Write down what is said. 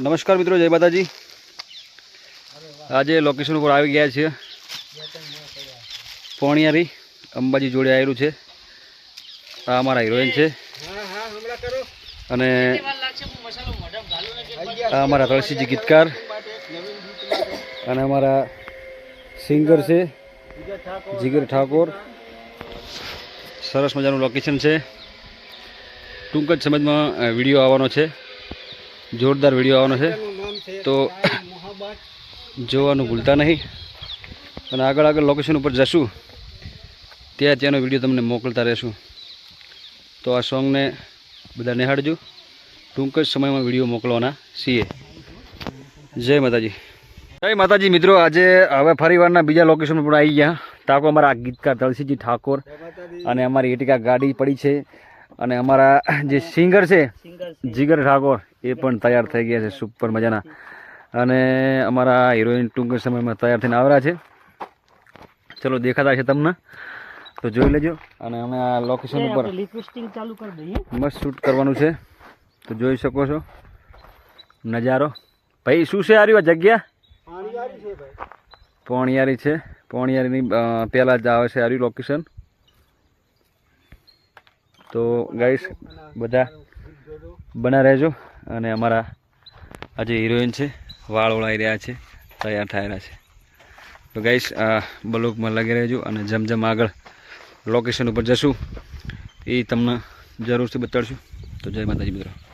નમસ્કાર મિત્રો, જય માતાજી. આજે લોકેશન ઉપર આવી ગયા છીએ. પોણિયારી અંબાજી જોડે આવેલું છે. આ અમારા હિરોઈન છે. અને આ અમારા તુલસીજી ગીતકાર. અને અમારા સિંગર છે, જીગર ઠાકોર. સરસ મજાનું લોકેશન છે. ટૂંક જ સમજમાં વીડિયો આવવાનો છે. જોરદાર વીડિયો આવવાનો છે. તો જોવાનું ભૂલતા નહીં. અને આગળ આગળ લોકેશન ઉપર જશું. ત્યાં ત્યાંનો વીડિયો તમને મોકલતા રહેશું. તો આ સોંગને બધા નિહાળજો. ટૂંક જ સમયમાં વીડિયો મોકલવાના છીએ. જય માતાજી. જય માતાજી મિત્રો આજે હવે ફરીવારના બીજા લોકેશન પર આવી ગયા. તાકો અમારા ગીતકાર તળસીજી ઠાકોર અને અમારી એટિકા ગાડી પડી છે. અને અમારા જે સિંગર છે. જીગર ઠાકોર. એ પણ તૈયાર થઈ ગયા છે સુપર મજાના. અને અમારા હિરોઈન ટૂંક સમયમાં તૈયાર થઈને આવ્યા છે. ચલો દેખાતા છે તમને. તો જોઈ લેજો. અને અમે આ લોકેશન ઉપર ચાલુ મસ્ત શૂટ કરવાનું છે. તો જોઈ શકો છો. નજારો. ભાઈ શું છે આર્યું જગ્યા? પોણિયારી છે પોણિયારીની પહેલાં જ આવે છે આર્યું લોકેશન તો ગાઈસ બધા બના રહેજો. અને અમારા આ જે હિરોઈન છે, વાળ ઓળાઈ રહ્યા છે, તૈયાર થયેલા છે. તો ગાઈસ આ બ્લોગમાં લાગી રહેજો અને જેમ જેમ આગળ લોકેશન ઉપર જશું, એ તમને જરૂરથી બતાડશું. તો જય માતાજી મિત્રો.